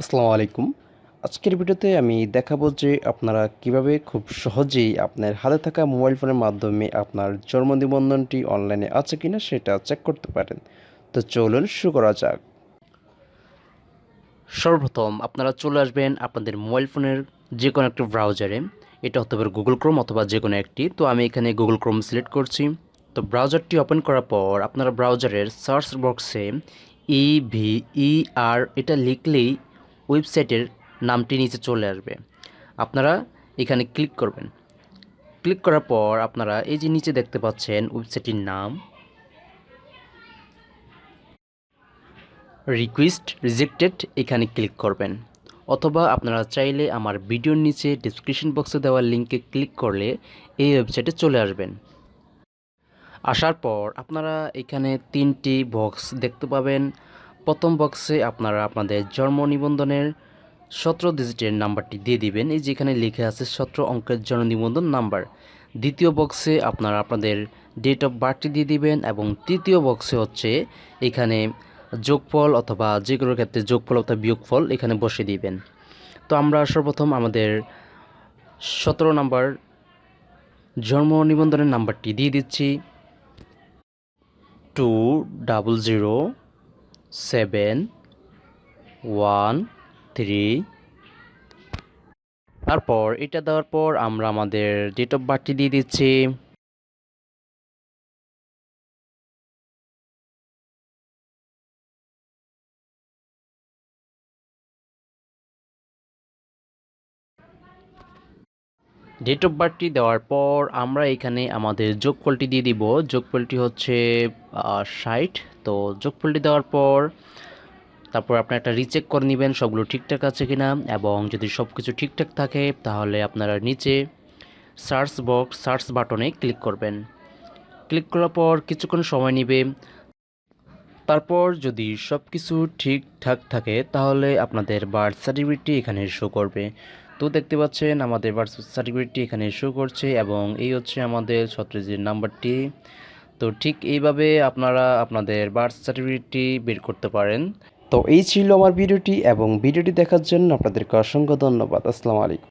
আসসালামু আলাইকুম। আজকের ভিডিওতে আমি দেখাবো যে আপনারা কীভাবে খুব সহজেই আপনার হাতে থাকা মোবাইল ফোনের মাধ্যমে আপনার জন্ম নিবন্ধনটি অনলাইনে আছে কিনা সেটা চেক করতে পারেন। তো চলুন শুরু করা যাক। সর্বপ্রথম আপনারা চলে আসবেন আপনাদের মোবাইল ফোনের যে কোনো একটা ব্রাউজারে এটা হতে পারে গুগল ক্রোম অথবা যে কোনো একটি। তো আমি এখানে গুগল ক্রোম সিলেক্ট করছি। তো ব্রাউজারটি ওপেন করার পর আপনারা ব্রাউজারের সার্চ বক্সে ই ভি ই আর এটা লিখলেই ওয়েবসাইটের নামটি নিচে চলে আসবে। আপনারা এখানে ক্লিক করবেন। ক্লিক করার পর আপনারা এই যে নিচে দেখতে পাচ্ছেন ওয়েবসাইটটির নাম। রিকোয়েস্ট রিজেক্টেড, এখানে ক্লিক করবেন। অথবা আপনারা চাইলে আমার ভিডিওর নিচে ডিসক্রিপশন বক্সে দেওয়া লিঙ্কে ক্লিক করলে এই ওয়েবসাইটে চলে আসবেন। আসার পর আপনারা এখানে তিনটি বক্স দেখতে পাবেন। প্রথম বক্সে আপনারা আপনাদের জন্ম নিবন্ধনের সতেরো ডিজিটের নাম্বারটি দিয়ে দিবেন। এই যেখানে লিখে আছে সতেরো অঙ্কের জন্ম নিবন্ধন নাম্বার দ্বিতীয় বক্সে আপনারা আপনাদের ডেট অফ বার্থটি দিয়ে দিবেন এবং তৃতীয় বক্সে হচ্ছে এখানে যোগফল অথবা যে কোনো ক্ষেত্রে যোগফল অথবা বিয়োগফল এখানে বসে দিবেন। তো আমরা সর্বপ্রথম আমাদের সতেরো নাম্বার জন্ম নিবন্ধনের নাম্বারটি দিয়ে দিচ্ছি। Two double zero seven one three. তারপর এটা দেওয়ার পর আমরা আমাদের ডেট অফ বার্থটি দিয়ে দিচ্ছি। ডেট অফ বার্থটি দেওয়ার পর আমরা এখানে আমাদের যোগফলটি দিয়ে দিব। যোগফলটি হচ্ছে ষাট। তো যোগফলটি দেওয়ার পর তারপর আপনারা একটা রিচেক করে নেবেন সবগুলো ঠিকঠাক আছে কিনা এবং যদি সব কিছু ঠিকঠাক থাকে তাহলে আপনারা নিচে সার্চ বক্স সার্চ বাটনে ক্লিক করবেন। ক্লিক করার পর কিছুক্ষণ সময় নেবে। তারপর যদি সব কিছু ঠিকঠাক থাকে তাহলে আপনাদের বার্থ সার্টিফিকেটটি এখানে শো করবে। তো দেখতে পাচ্ছেন আমাদের বার্থ সার্টিফিকেটটি এখানে শো করছে এবং এই হচ্ছে আমাদের ছত্রিশের নাম্বারটি তো ঠিক এইভাবে আপনারা আপনাদের বার্থ সার্টিফিকেটটি বের করতে পারেন। তো এই ছিল আমার ভিডিওটি এবং ভিডিওটি দেখার জন্য আপনাদেরকে অসংখ্য ধন্যবাদ। আসসালামু আলাইকুম।